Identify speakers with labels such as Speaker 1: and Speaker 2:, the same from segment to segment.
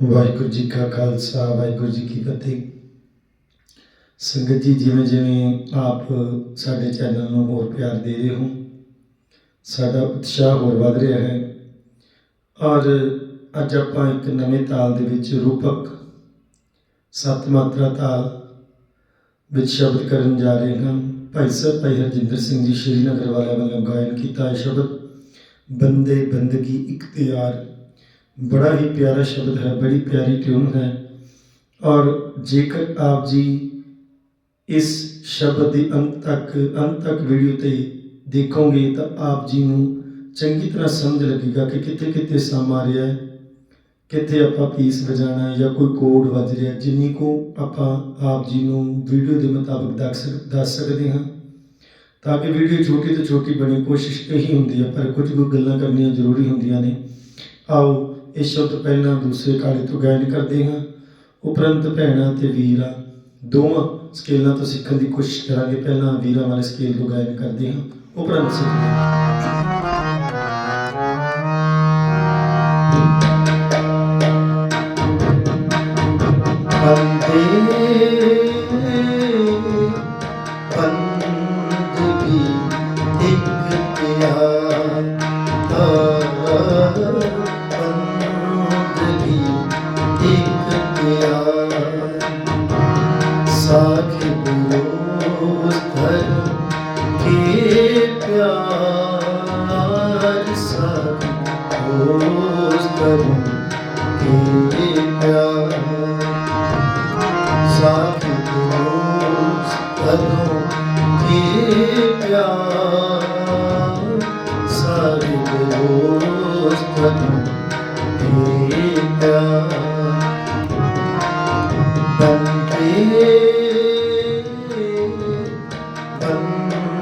Speaker 1: ਵਾਹਿਗੁਰੂ ਜੀ ਕਾ ਖਾਲਸਾ, ਵਾਹਿਗੁਰੂ ਜੀ ਕੀ ਫਤਿਹ। ਸੰਗਤ ਜੀ ਜਿਵੇਂ ਜਿਵੇਂ ਆਪ ਸਾਡੇ ਚੈਨਲ ਨੂੰ ਹੋਰ ਪਿਆਰ ਦੇ ਰਹੇ ਹੋ, ਸਾਡਾ ਉਤਸ਼ਾਹ ਹੋਰ ਵੱਧ ਰਿਹਾ ਹੈ। ਔਰ ਅੱਜ ਆਪਾਂ ਇੱਕ ਨਵੇਂ ਤਾਲ ਦੇ ਵਿੱਚ ਰੂਪਕ ਸੱਤ ਮਾਤਰਾ ਤਾਲ ਵਿੱਚ ਸ਼ਬਦ ਕਰਨ ਜਾ ਰਹੇ ਹਾਂ। ਭਾਈ ਸਾਹਿਬ, ਭਾਈ ਹਰਜਿੰਦਰ ਸਿੰਘ ਜੀ ਸ਼੍ਰੀਨਗਰ ਵਾਲਿਆਂ ਵੱਲੋਂ ਗਾਇਨ ਕੀਤਾ ਇਹ ਸ਼ਬਦ, ਬੰਦੇ ਬੰਦਗੀ ਇਖਤਿਆਰ ਬੜਾ ਹੀ ਪਿਆਰਾ ਸ਼ਬਦ ਹੈ, ਬੜੀ ਪਿਆਰੀ ਟਿਊਨ ਹੈ। ਔਰ ਜੇਕਰ ਆਪ ਜੀ ਇਸ ਸ਼ਬਦ ਦੇ ਅੰਤ ਤੱਕ ਅੰਤ ਤੱਕ ਵੀਡੀਓ ਤੇ ਦੇਖੋਗੇ ਤਾਂ ਆਪ ਜੀ ਨੂੰ ਚੰਗੀ ਤਰ੍ਹਾਂ ਸਮਝ ਲੱਗੇਗਾ ਕਿ ਕਿੱਥੇ ਕਿੱਥੇ ਸਮ ਆ ਰਿਹਾ ਹੈ, ਕਿੱਥੇ ਆਪਾਂ ਪੀਸ ਵਜਾਣਾ ਹੈ ਜਾਂ ਕੋਈ ਕੋਡ ਵੱਜ ਰਿਹਾ ਜਿੰਨੀ ਕੋ ਆਪਾਂ ਆਪ ਜੀ ਨੂੰ ਵੀਡੀਓ ਦੇ ਮੁਤਾਬਕ ਦੱਸ ਸਕ- ਦੱਸ ਸਕਦੇ ਹਾਂ, ਤਾਂ ਕਿ ਵੀਡੀਓ ਛੋਟੀ ਤੋਂ ਛੋਟੀ ਬਣੀ ਕੋਸ਼ਿਸ਼ ਇਹੀ ਹੁੰਦੀ ਹੈ, ਪਰ ਕੁਝ ਕੁ ਗੱਲਾਂ ਕਰਨੀਆਂ ਜ਼ਰੂਰੀ ਹੁੰਦੀਆਂ ਨੇ। ਆਓ ਇਹ ਸ਼ਬਦ ਪਹਿਲਾਂ ਦੂਸਰੇ ਕਾਲੇ ਤੋਂ ਗਾਇਨ ਕਰਦੇ ਹਾਂ। ਉਪਰੰਤ ਭੈਣਾਂ ਤੇ ਵੀਰਾਂ, ਦੋਵਾਂ ਸਕੇਲਾਂ ਤੋਂ ਸਿੱਖਣ ਦੀ ਕੋਸ਼ਿਸ਼ ਕਰਾਂਗੇ। ਪਹਿਲਾਂ ਵੀਰਾਂ ਵਾਲੇ ਸਕੇਲ ਤੋਂ ਗਾਇਨ ਕਰਦੇ ਹਾਂ। ਉਪਰੰਤ ਸਿੱਖਦੇ ਹਾਂ। ਬੰਦੇ ਪਿਆਰ ਸਾਖਿਬ ਰੋਜ਼ ਪਿਆਰ ਸਾਖਿਬ ਰੋਜ਼ ਕਦੋਂ ਕੇ ਪਿਆਰ ਸਾਖਿਬ ਰੋਜ਼ ਕਦੋਂ ਕੇ ਪਿਆਰ ਬੰਦੇ ਬੰਦਗੀ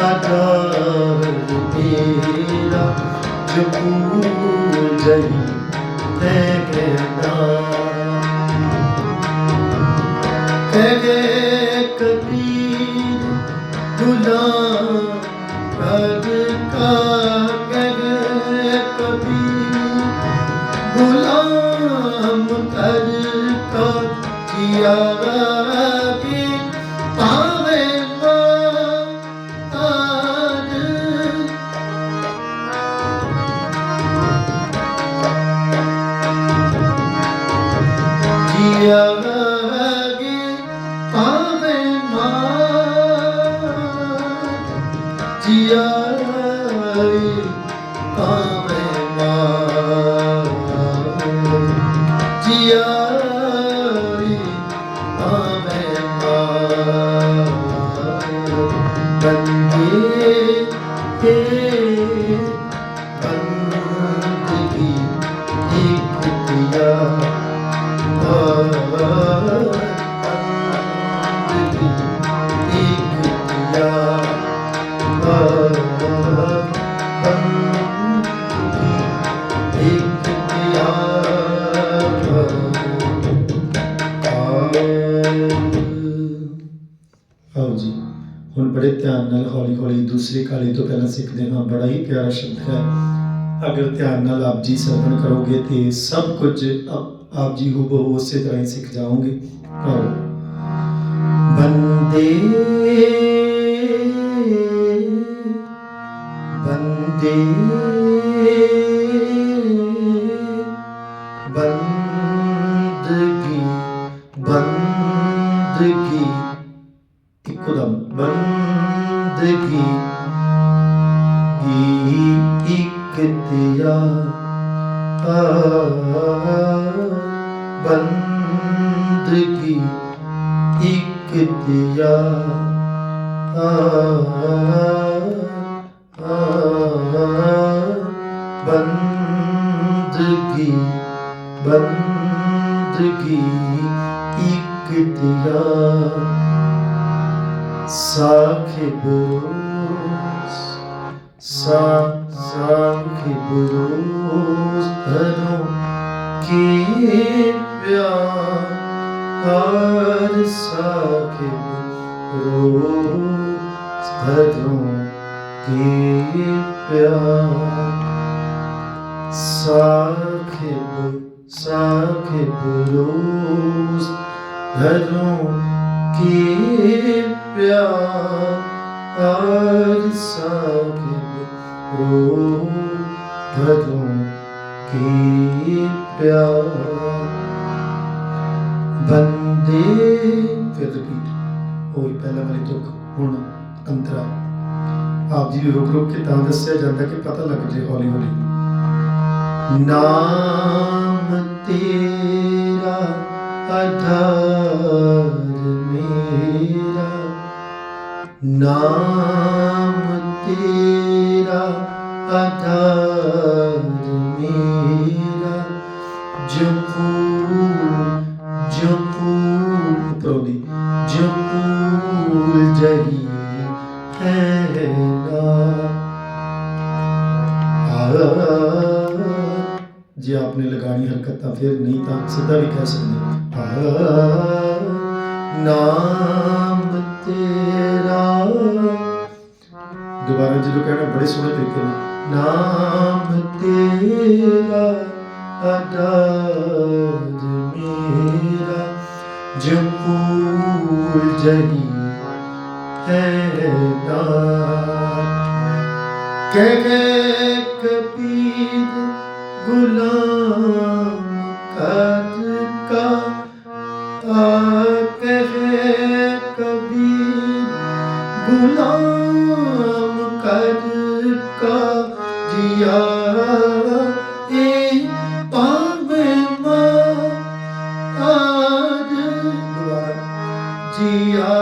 Speaker 1: ਅਡਾਰ ਮੇਰਾ ਜਪੂ ਜਹੀ ਖੈਨਾ ਕਹੇ ਬੜੇ ਧਿਆਨ ਨਾਲ ਹੌਲੀ ਹੌਲੀ ਦੂਸਰੀ ਕਾਲੀ ਤੋਂ ਪਹਿਲਾਂ ਸਿੱਖਦੇ ਹਾਂ। ਬੜਾ ਹੀ ਪਿਆਰਾ ਸ਼ਬਦ ਹੈ। ਅਗਰ ਧਿਆਨ ਨਾਲ ਆਪ ਜੀ ਸਰਵਣ ਕਰੋਗੇ ਤੇ ਸਭ ਕੁਝ ਆਪ ਜੀ ਹੂਬਹੂ ਉਸੇ ਤਰ੍ਹਾਂ ਹੀ ਸਿੱਖ ਜਾਓਗੇ। ਆਓ ਬੰਦੇ ਬੰਦਗੀ ਇੱਕ ਦਿਆ ਆ ਆ ਬੰਦਗੀ ਬੰਦਗੀ ਇੱਕ ਦਿਆ ਸਾਹਿਬ ਰੋਜ਼ ਸਾ ਸਾਹਿਬ ਰੋਜ਼ ਹਰੋ ਕੀ ਪਿਆਰ ਹਰ ਸਾਹਿਬ ਰੋਜ਼ ਹਰੋ ਕੀ ਪਿਆਰ ਸਾਹਿਬ ਸਾਹਿਬ ਰੋਜ਼ ਹਰੋ ਕੀ ਪਿਆਰ ਹਰ ਰੋਜ਼ ਹਰੋ ਕੀ ਪਿਆਰ ਵੀ ਰੁਕ ਰੁਕ ਕੇ ਤਾਂ ਦੱਸਿਆ ਜਾਂਦਾ ਕਿ ਪਤਾ ਲੱਗ ਜੇ ਹੌਲੀ ਹੌਲੀ। ਨਾਮ ਤੇਰਾ, ਆਧਾਰ ਮੇਰਾ। ਨਾਮ ਤੇਰਾ, ਆਧਾਰ ਮੇਰਾ। ਜਪੂ ਜੇ ਆਪਨੇ ਲਗਾਣੀ ਹਰਕਤ ਤਾਂ ਫਿਰ ਨਹੀਂ ਤਾਂ ਸਿੱਧਾ ਵੀ ਕਹਿ ਸਕਦੇ ਨਾਮ ਤੇਰਾ। ਦੁਬਾਰਾ ਜਦੋਂ ਕਹਿਣਾ ਬੜੇ ਸੋਹਣੇ ਤਰੀਕੇ ਨਾਲ, ਨਾਮ ਤੇਰਾ ਅਦਾਦ ਮੇਰਾ ਜਪੂ ਜਹੀ ਹੈ ਨਾ ਕਹਿ ਕਹਿ ਕਬੀਰ ਗੁਲਾਮ ਕਦ ਕਾ ਆ ਕਹਿ ਕਬੀਰ? ਗੁਲਾਮ ਕਦ ਕਾ ਜਿਆ ਏ ਪਾਵੇ ਮਾ ਆਜ ਜਿਆ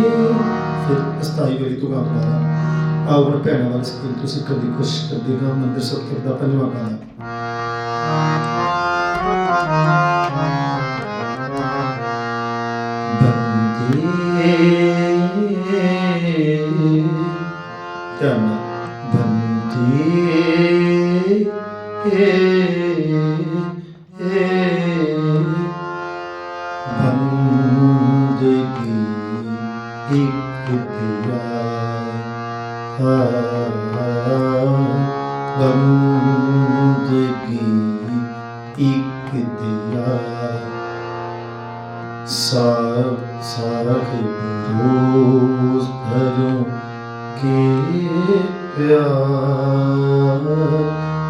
Speaker 1: फिर सताई बड़ी तो गा पाया आओ हम भैन वाल स्कूल तुम कभी कुछ करते हैं मंदिर सत्र का पंजा गाना Yeah.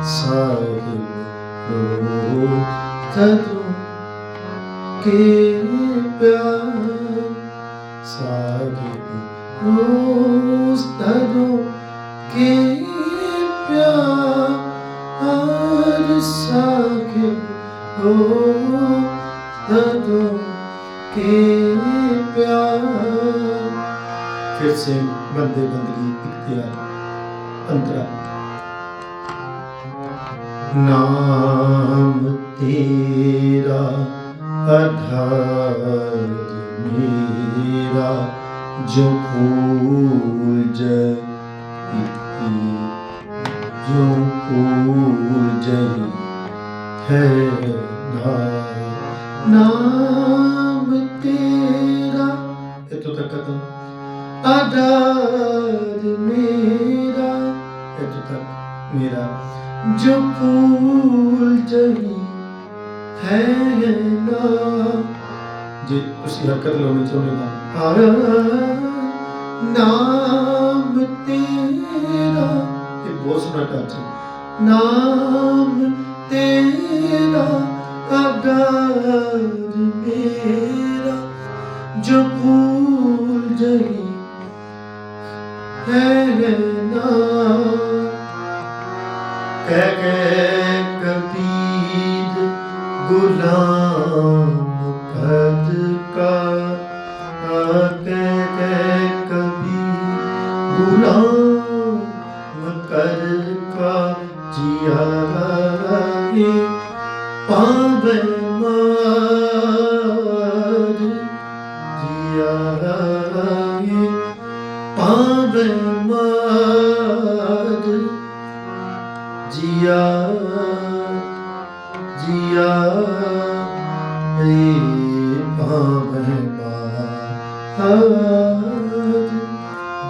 Speaker 1: ਸਾਹਿਬ ਤਤੂ ਕੇ ਪਿਆਰ ਸਾਹਿਬ ਉਸ ਤਤੂ ਕੇ ਪਿਆਰ ਸਾਹਿਬ ਉਹ ਤਤੂ ਕੇ ਪਿਆਰ ਫਿਰ ਸੇ ਬੰਦੇ ਬੰਦਗੀ ਇਖਤਿਆਰ ਅੰਤਰਾ ਨਾਮ ਤੇਰਾ, ਅਧਾਰ ਮੇਰਾ, ਜੋ ਕੂਲ ਜੈ ਜੋ ਕੂਲ ਜੈ ਹੈ ਨਾਮ ਤੇਰਾ ਇਤੋਂ ਤੱਕ ਤਾਂ ਅਧਾਰ ਸ਼ਰਕਤ ਲਾਉਣੀ ਚਾਹੁੰਦੇ ਹਾਂ? ਬਹੁਤ ਸੋਹਣਾ ਟੱਚ ਨਾਮ ਤੇਰਾ ਅਗਾ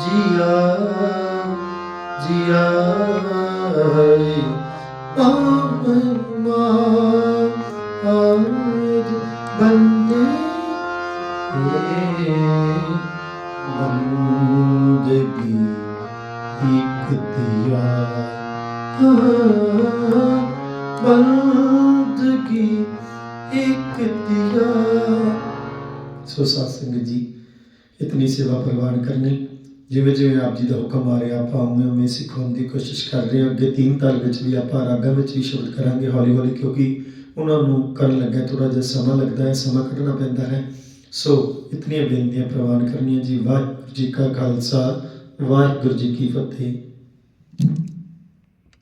Speaker 1: ਜਿਆ ਜਿਆ ਰੇ ਪਾਵੇ ਮਾਰ ਬੰਦੇ ਬੰਦਗੀ ਇੱਕ ਦਿਆ ਬੰਦਗੀ ਇੱਕ ਦਿਆ ਸੋ ਸਾਧ ਸੰਗਤ ਜੀ ਇਤਨੀ ਸੇਵਾ ਪ੍ਰਵਾਨ ਕਰਨੀ। ਜਿਵੇਂ ਜਿਵੇਂ ਆਪ ਜੀ ਦਾ ਹੁਕਮ ਆ ਰਿਹਾ, ਆਪਾਂ ਉਵੇਂ ਉਵੇਂ ਸਿਖਾਉਣ ਦੀ ਕੋਸ਼ਿਸ਼ ਕਰ ਰਹੇ ਹਾਂ। ਅੱਗੇ ਤੀਨ ਤਾਲ ਵਿੱਚ ਵੀ ਆਪਾਂ ਰਾਗਾਂ ਵਿੱਚ ਵੀ ਸ਼ਬਦ ਕਰਾਂਗੇ ਹੌਲੀ ਹੌਲੀ, ਕਿਉਂਕਿ ਉਹਨਾਂ ਨੂੰ ਕਰਨ ਲੱਗਾ ਥੋੜਾ ਜਿਹਾ ਸਮਾਂ ਲੱਗਦਾ ਹੈ, ਸਮਾਂ ਕੱਢਣਾ ਪੈਂਦਾ ਹੈ। ਸੋ ਇਤਨੀਆਂ ਬੇਨਤੀਆਂ ਪ੍ਰਵਾਨ ਕਰਨੀਆਂ ਜੀ। ਵਾਹਿਗੁਰੂ ਜੀ ਕਾ ਖਾਲਸਾ, ਵਾਹਿਗੁਰੂ ਜੀ ਕੀ ਫਤਿਹ।